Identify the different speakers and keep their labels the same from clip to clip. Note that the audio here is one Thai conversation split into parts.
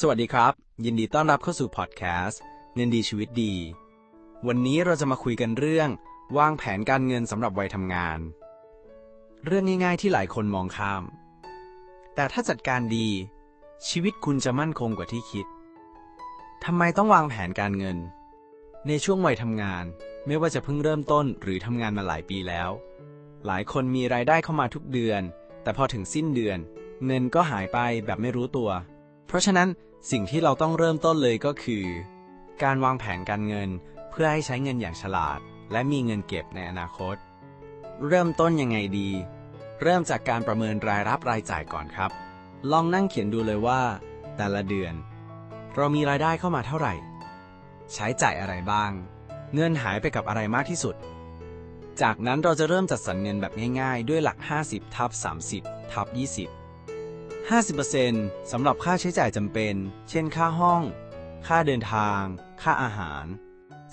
Speaker 1: สวัสดีครับ ยินดีต้อนรับเข้าสู่พอดแคสต์เงินดีชีวิตดี วันนี้เราจะมาคุยกันเรื่องวางแผนการเงินสำหรับวัยทำงาน เรื่องง่ายๆที่หลายคนมองข้าม แต่ถ้าจัดการดี ชีวิตคุณจะมั่นคงกว่าที่คิดทำไมต้องวางแผนการเงิน ในช่วงวัยทำงาน ไม่ว่าจะเพิ่งเริ่มต้นหรือทำงานมาหลายปีแล้ว หลายคนมีรายได้เข้ามาทุกเดือน แต่พอถึงสิ้นเดือน เงินก็หายไปแบบไม่รู้ตัว เพราะฉะนั้น สิ่งที่เราต้องเริ่มต้นเลยก็คือ การวางแผนการเงินเพื่อให้ใช้เงินอย่างฉลาด และมีเงินเก็บในอนาคต เริ่มต้นยังไงดี เริ่มจากการประเมินรายรับรายจ่ายก่อนครับ ลองนั่งเขียนดูเลยว่า แต่ละเดือน เรามีรายได้เข้ามาเท่าไหร่ ใช้จ่ายอะไรบ้าง เงินหายไปกับอะไรมากที่สุด จากนั้นเราจะเริ่มจัดสรรเงินแบบง่าย ๆ ด้วยหลัก 50ทับ30ทับ20 50%สำหรับค่าใช้จ่ายจำเป็น เช่นค่าห้อง ค่าเดินทาง ค่าอาหาร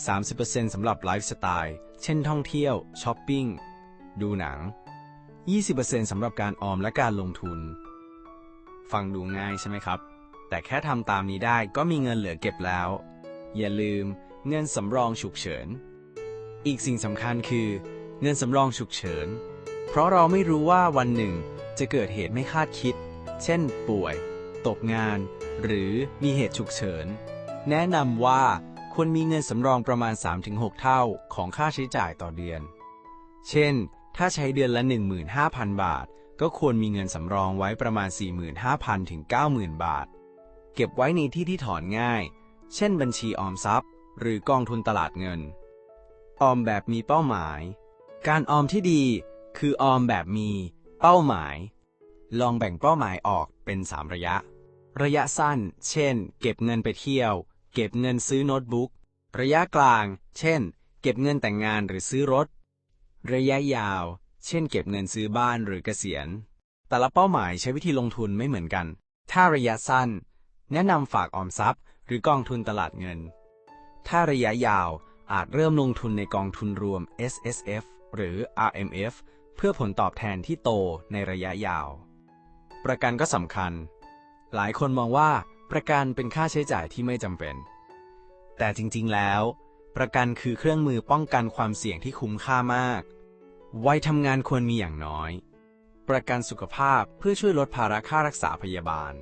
Speaker 1: 30%สำหรับไลฟ์สไตล์ เช่นท่องเที่ยว ช้อปปิ้ง ดูหนัง 20%สำหรับการออมและการลงทุน ฟังดูง่ายใช่ไหมครับ แต่แค่ทำตามนี้ได้ก็มีเงินเหลือเก็บแล้ว อย่าลืมเงินสำรองฉุกเฉิน อีกสิ่งสำคัญคือ เงินสำรองฉุกเฉิน เพราะเราไม่รู้ว่าวันหนึ่งจะเกิดเหตุไม่คาดคิด เช่น ป่วย ตกงาน หรือมีเหตุฉุกเฉิน แนะนำว่าควรมีเงินสำรองประมาณ 3-6 เท่าของค่าใช้จ่ายต่อเดือน เช่น ถ้าใช้เดือนละ 15,000 บาท ก็ควรมีเงินสำรองไว้ประมาณ 45,000 ถึง 90,000 บาท เก็บไว้ในที่ที่ถอนง่าย เช่น บัญชีออมทรัพย์ หรือกองทุนตลาดเงิน ออมแบบมีเป้าหมาย การออมที่ดีคือออมแบบมี เป้าหมาย ลองแบ่งเป้าหมายออกเป็น 3 ระยะ ระยะสั้น เช่น เก็บเงินไปเที่ยว เก็บเงินซื้อโน้ตบุ๊ก ระยะกลาง เช่น เก็บเงินแต่งงานหรือซื้อรถ ระยะยาว เช่น เก็บเงินซื้อบ้านหรือเกษียณ แต่ละเป้าหมายใช้วิธีลงทุนไม่เหมือนกัน ถ้าระยะสั้น แนะนำฝากออมทรัพย์ หรือกองทุนตลาดเงิน ถ้าระยะยาวอาจเริ่มลงทุนในกองทุนรวม S S F หรือ R M F เพื่อผลตอบแทนที่โตในระยะยาว ประกันก็สำคัญ หลายคนมองว่าประกันเป็นค่าใช้จ่ายที่ไม่จำเป็น แต่จริงๆแล้ว ประกันคือเครื่องมือป้องกันความเสี่ยงที่คุ้มค่ามาก วัยทำงานควรมีอย่างน้อย ประกันสุขภาพเพื่อช่วยลดภาระค่ารักษาพยาบาล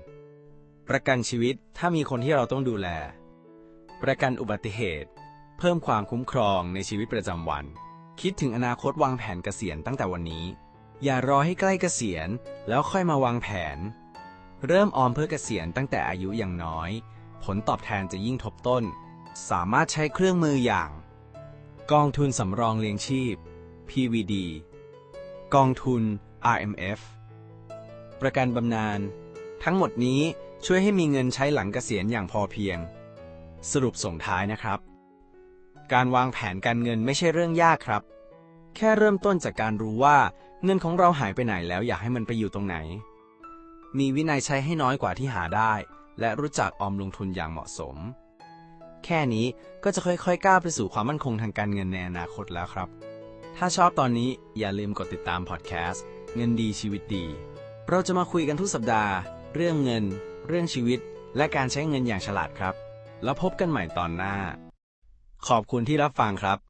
Speaker 1: ประกันชีวิตถ้ามีคนที่เราต้องดูแล ประกันอุบัติเหตุ เพิ่มความคุ้มครองในชีวิตประจำวัน คิดถึงอนาคตวางแผนเกษียณตั้งแต่วันนี้ อย่ารอให้ใกล้เกษียณ แล้วค่อยมาวางแผน เริ่มออมเพื่อเกษียณตั้งแต่อายุอยังน้อย ผลตอบแทนจะยิ่งทบต้น สามารถใช้เครื่องมืออย่าง กองทุนสำรองเลี้ยงชีพ PVD กองทุน RMF ประกันบำนาญ ทั้งหมดนี้ช่วยให้มีเงินใช้หลังเกษียณอย่างพอเพียง สรุปส่งท้ายนะครับ การวางแผนการเงินไม่ใช่เรื่องยากครับ แค่เริ่มต้นจากการรู้ว่า เงินของเราหายไปไหนแล้วอยากให้มันไปอยู่ตรงไหน มีวินัยใช้ให้น้อยกว่าที่หาได้ และรู้จักออมลงทุนอย่างเหมาะสม แค่นี้ก็จะค่อยๆก้าวไปสู่ความมั่นคงทางการเงินในอนาคตแล้วครับ ถ้าชอบตอนนี้อย่าลืมกดติดตามพอดแคสต์เงินดีชีวิตดี เราจะมาคุยกันทุกสัปดาห์ เรื่องเงิน เรื่องชีวิต และการใช้เงินอย่างฉลาดครับ แล้วพบกันใหม่ตอนหน้า ขอบคุณที่รับฟังครับ